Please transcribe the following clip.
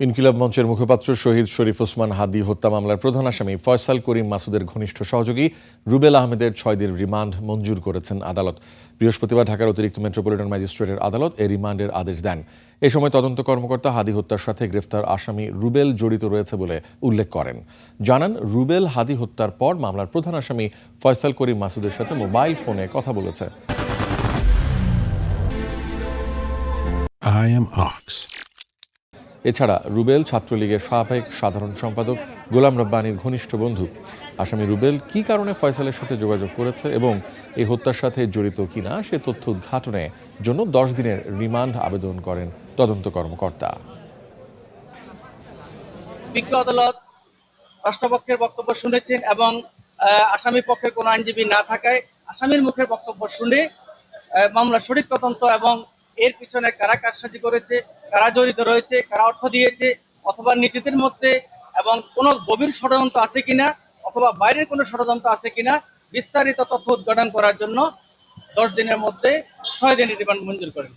ইনকিলাব মঞ্চের মুখপাত্র শহীদ শরীফ ওসমান হাদি হত্যা মামলার প্রধান আসামি ফয়সাল করিম মাসুদের ঘনিষ্ঠ সহযোগী রুবেল আহমেদের ছয় দিন রিমান্ড মঞ্জুর করেছেন আদালত। বৃহস্পতিবার ঢাকার অতিরিক্ত মেট্রোপলিটন ম্যাজিস্ট্রেটের আদালত এই রিমান্ডের আদেশ দেন। এ সময় তদন্ত কর্মকর্তা হাদি হত্যার সাথে গ্রেফতার আসামি রুবেল জড়িত রয়েছে বলে উল্লেখ করেন। জানান, রুবেল হাদি হত্যার পর মামলার প্রধান আসামি ফয়সাল করিম মাসুদের সাথে মোবাইল ফোনে কথা বলেছে. এছাড়া রুবেল ছাত্রলীগের সাবেক সাধারণ সম্পাদক গোলাম রব্বানির ঘনিষ্ঠ বন্ধু। আসামি রুবেল কি কারণে ফয়সালের সাথে যোগাযোগ করেছে এবং এই হত্যার সাথে জড়িত কিনা সে তথ্য উদ্ঘাটনে জন্য দশ দিনের রিমান্ড আবেদন করেন তদন্ত কর্মকর্তা। আদালত রাষ্ট্রপক্ষের বক্তব্য শুনেছেন এবং আসামি পক্ষের কোনো আইনজীবী না থাকায় আসামির মুখের বক্তব্য শুনে আহ, মামলার সঠিক তদন্ত এবং এর পিছনে কারা কারসাজি করেছে, কারা জড়িত রয়েছে, কারা অর্থ দিয়েছে, অথবা নিজেদের মধ্যে এবং কোনো গভীর ষড়যন্ত্র আছে কিনা, অথবা বাইরের কোনো ষড়যন্ত্র আছে কিনা, বিস্তারিত তথ্য উদ্ঘাটন করার জন্য দশ দিনের মধ্যে ছয় দিনের রিমান্ড মঞ্জুর করেন।